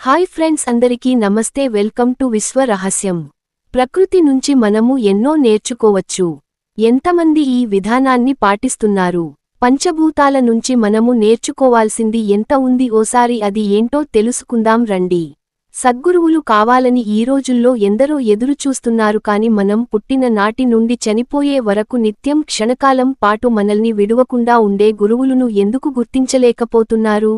Hi friends అందరికీ నమస్తే welcome to విశ్వ రహస్యం. ప్రకృతి నుంచి మనము ఎన్నో నేర్చుకోవచ్చు. ఎంతమంది ఈ విధానాన్ని పాటిస్తున్నారు? పంచభూతాల నుంచి మనము నేర్చుకోవాల్సింది ఎంత ఉంది? ఓసారి అది ఏంటో తెలుసుకుందాం రండి. సద్గురువులు కావాలని ఈ రోజుల్లో ఎందరో ఎదురుచూస్తున్నారు కాని మనం పుట్టిన నాటి నుండి చనిపోయే వరకు నిత్యం క్షణకాలం పాటు మనల్ని విడువకుండా ఉండే గురువులను ఎందుకు గుర్తించలేకపోతున్నారు?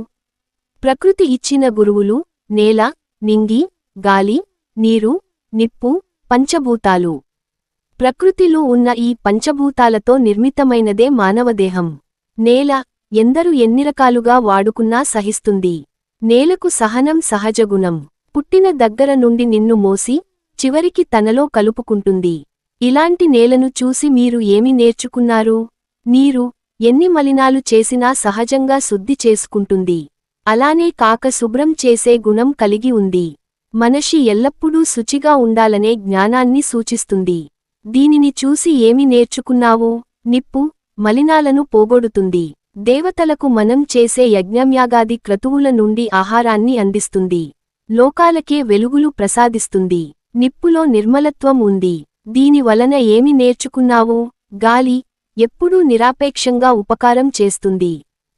ప్రకృతి ఇచ్చిన గురువులు నేల నింగి గాలి నీరు నిప్పు పంచభూతాలు. ప్రకృతిలో ఉన్న ఈ పంచభూతాలతో నిర్మితమైనదే మానవదేహం. నేల ఎందరు ఎన్ని రకాలుగా వాడుకున్నా సహిస్తుంది. నేలకు సహనం సహజగుణం. పుట్టిన దగ్గర నుండి నిన్ను మోసి చివరికి తనలో కలుపుకుంటుంది. ఇలాంటి నేలను చూసి మీరు ఏమి నేర్చుకున్నారు? నీరు ఎన్ని మలినాలు చేసినా సహజంగా శుద్ధి చేసుకుంటుంది. అలానే కాక శుభ్రం చేసే గుణం కలిగి ఉంది. మనిషి ఎల్లప్పుడూ శుచిగా ఉండాలనే జ్ఞానాన్ని సూచిస్తుంది. దీనిని చూసి ఏమి నేర్చుకున్నావు? నిప్పు మలినాలను పోగొడుతుంది. దేవతలకు మనం చేసే యజ్ఞమ్యాగాది క్రతువుల నుండి ఆహారాన్ని అందిస్తుంది. లోకాలకే వెలుగులు ప్రసాదిస్తుంది. నిప్పులో నిర్మలత్వం ఉంది. దీని వలన ఏమి నేర్చుకున్నావు? గాలి ఎప్పుడూ నిరాపేక్షంగా ఉపకారం చేస్తుంది.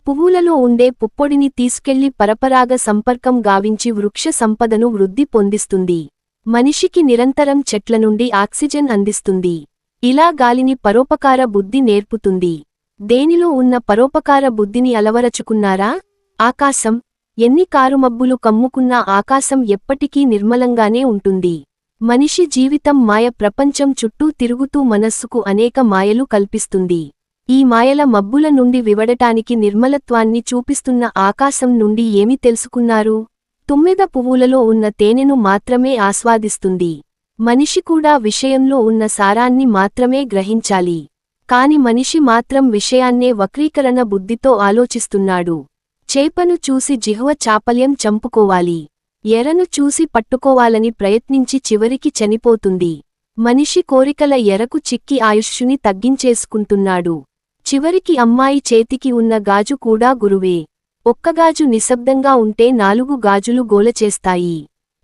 పువ్వులలో ఉండే పుప్పొడిని తీసుకెళ్ళి పరపరాగ సంపర్కం గావించి వృక్ష సంపదను వృద్ధి పొందిస్తుంది. మనిషికి నిరంతరం చెట్ల నుండి ఆక్సిజన్ అందిస్తుంది. ఇలా గాలిని పరోపకార బుద్ధి నేర్పుతుంది. దేనిలో ఉన్న పరోపకార బుద్ధిని అలవరచుకున్నారా? ఆకాశం. ఎన్ని కారుమబ్బులు కమ్ముకున్నా ఆకాశం ఎప్పటికీ నిర్మలంగానే ఉంటుంది. మనిషి జీవితం మాయ ప్రపంచం చుట్టూ తిరుగుతూ మనస్సుకు అనేక మాయలు కల్పిస్తుంది. ఈ మాయల మబ్బుల నుండి వివడటానికి నిర్మలత్వాన్ని చూపిస్తున్న ఆకాశం నుండి ఏమి తెలుసుకున్నారు? తుమ్మెద పువ్వులలో ఉన్న తేనెను మాత్రమే ఆస్వాదిస్తుంది. మనిషి కూడా విషయంలో ఉన్న సారాన్ని మాత్రమే గ్రహించాలి. కాని మనిషి మాత్రం విషయాన్నే వక్రీకరణ బుద్ధితో ఆలోచిస్తున్నాడు. చేపను చూసి జిహ్వ చాపల్యం చంపుకోవాలి. ఎరను చూసి పట్టుకోవాలని ప్రయత్నించి చివరికి చనిపోతుంది. మనిషి కోరికల ఎరకు చిక్కి ఆయుష్షుని తగ్గించేసుకుంటున్నాడు. చివరికి అమ్మాయి చేతికి ఉన్న గాజు కూడా గురువే. ఒక్కగాజు నిశ్శబ్దంగా ఉంటే నాలుగు గాజులు గోలచేస్తాయి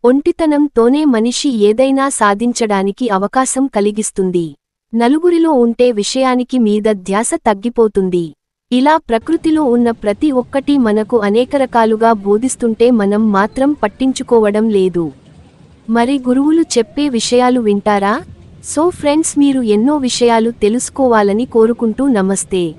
ఒంటితనంతోనే మనిషి ఏదైనా సాధించడానికి అవకాశం కలిగిస్తుంది. నలుగురిలో ఉంటే విషయానికి మీద ధ్యాస తగ్గిపోతుంది. ఇలా ప్రకృతిలో ఉన్న ప్రతి ఒక్కటి మనకు అనేక రకాలుగా బోధిస్తుంటే మనం మాత్రం పట్టించుకోవడం లేదు. మరి గురువులు చెప్పే విషయాలు వింటారా? సో ఫ్రెండ్స్ మీరు ఎన్నో విషయాలు తెలుసుకోవాలని కోరుకుంటూ నమస్తే.